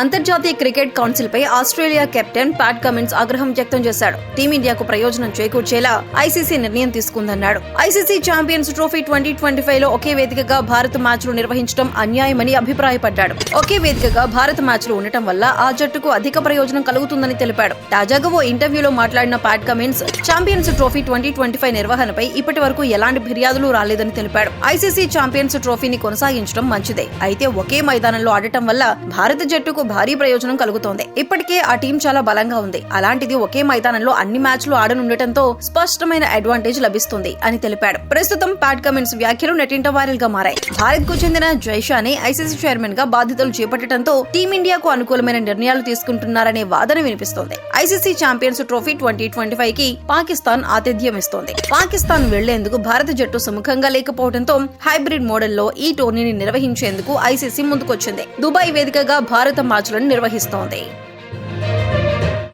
అంతర్జాతీయ cricket council పై Australia captain Pat Cummins ఆగ్రహం వ్యక్తం చేశాడు. టీమిండియాకు ప్రయోజనం చేకూర్చేలా ఐసీసీ నిర్ణయం తీసుకుందన్నాడు. ICC Champions Trophy twenty twenty ఫైవ్లో ఒకే వేదికగా భారత్ మ్యాచ్లు నిర్వహించడం అన్యాయమని అభిప్రాయపడ్డాడు. ఒకే వేదికగా భారత్ మ్యాచ్లు ఉండటం వల్ల ఆ జట్టుకు అధిక ప్రయోజనం కలుగుతుందని తెలిపాడు. తాజాగా ఓ ఇంటర్వ్యూలో మాట్లాడిన Pat Cummins Champions Trophy twenty twenty five నిర్వహణపై ఇప్పటి వరకు ఎలాంటి ఫిర్యాదులు రాలేదని తెలిపాడు. ఐసీసీ ఛాంపియన్స్ ట్రోఫీని కొనసాగించడం మంచిదే. అయితే ఒకే మైదానంలో ఆడటం వల్ల భారత జట్టుకు భారీ ప్రయోజనం కలుగుతోంది. ఇప్పటికే ఆ టీం చాలా బలంగా ఉంది. అలాంటిది ఒకే మైదానంలో అన్ని మ్యాచ్లు ఆడనుండటంతో స్పష్టమైన అడ్వాంటేజ్ లభిస్తుంది అని తెలిపాడు. ప్రస్తుతం ప్యాట్ కమిన్స్ వ్యాఖ్యలు నెట్టింట వైరల్గా మారాయి. భారత్కు చెందిన జైషాని ఐసీసీ చైర్మన్గా బాధ్యతలు చేపట్టడంతో టీమిండియాకు అనుకూలమైన నిర్ణయాలు తీసుకుంటున్నారనే వాదన వినిపిస్తోంది. ICC Champions Trophy twenty twenty ఫైవ్కి పాకిస్తాన్ ఆతిథ్యం ఇస్తోంది పాకిస్తాన్ వెళ్ళేందుకు భారత జట్టు సుముఖంగా లేకపోవడంతో హైబ్రిడ్ మోడల్లో ఈ టోర్నీని నిర్వహించేందుకు ఐసీసీ ముందుకొచ్చింది. దుబాయ్ వేదికగా భారత మార్చులను నిర్వహిస్తోంది.